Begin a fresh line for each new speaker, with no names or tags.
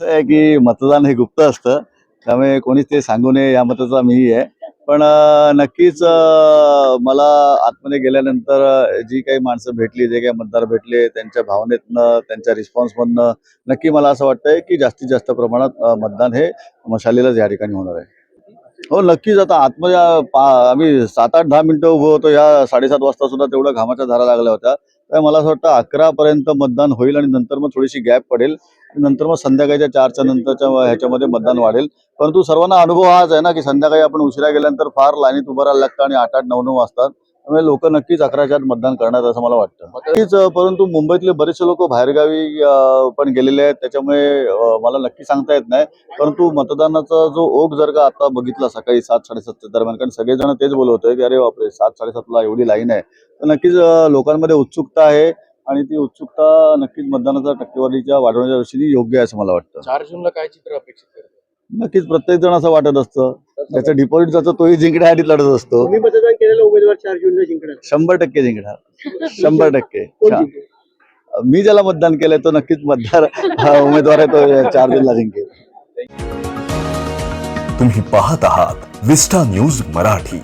आहे की मतदान हे गुप्त असतं त्यामुळे कोणीच ते सांगू नये या मताचा मीही आहे. पण नक्कीच मला आतमध्ये गेल्यानंतर जी काही माणसं भेटली जे काही मतदार भेटले त्यांच्या भावनेतनं त्यांच्या रिस्पॉन्समधनं नक्की मला असं वाटतंय की जास्तीत जास्त प्रमाणात मतदान हे मशालीलाच या ठिकाणी होणार आहे. हो नक्कीच. आता आतमध्ये आम्ही सात आठ दहा मिनिटं उभं होतो. या साडेसात वाजता सुद्धा तेवढ्या घामाच्या धारा लागल्या होत्या. तर मला असं वाटतं अकरा पर्यंत मतदान होईल आणि नंतर मग थोडीशी गॅप पडेल. नंतर मग संध्याकाळच्या चारच्या नंतरच्या ह्याच्यामध्ये मतदान वाढेल. परंतु सर्वांना अनुभव हाच आहे ना की संध्याकाळी आपण उशिरा गेल्यानंतर फार लाईनीत उभं राहायला लागतं आणि आठ आठ नऊ नऊ वाजतात. त्यामुळे लोक नक्कीच अकराच्या आत मतदान करणार असं मला वाटतं. नक्कीच परंतु मुंबईतले बरेचसे लोक बाहेरगावी पण गेलेले आहेत. त्याच्यामुळे मला नक्की सांगता येत नाही. परंतु मतदानाचा जो ओघ जर का आता बघितला सकाळी सात साडेसातच्या दरम्यान कारण सगळेजण तेच बोलत होते की अरे बापरे सात साडेसातला एवढी लाईन आहे. तर नक्कीच लोकांमध्ये उत्सुकता आहे आणि ती उत्सुकता नक्कीच मतदानाच्या टक्केवारीच्या वाढवण्याच्या दृष्टीने योग्य आहे असं मला वाटतं.
चार जूनला काय चित्र अपेक्षित
नक्कीच प्रत्येक जण असं वाटत असतं. त्याचं डिपॉझिट जातं तोही जिंकण्यासाठी लढत असतो.
केलेला उमेदवार चार जूनला जिंकणार
शंभर टक्के जिंकणार. शंभर टक्के.
कोण जिंकेल?
मी ज्याला मतदान केलंय तो नक्कीच मतदार हा उमेदवार आहे तो चार दिनला जिंकेल.
तुम्ही पाहत आहात विस्टा न्यूज़ मराठी.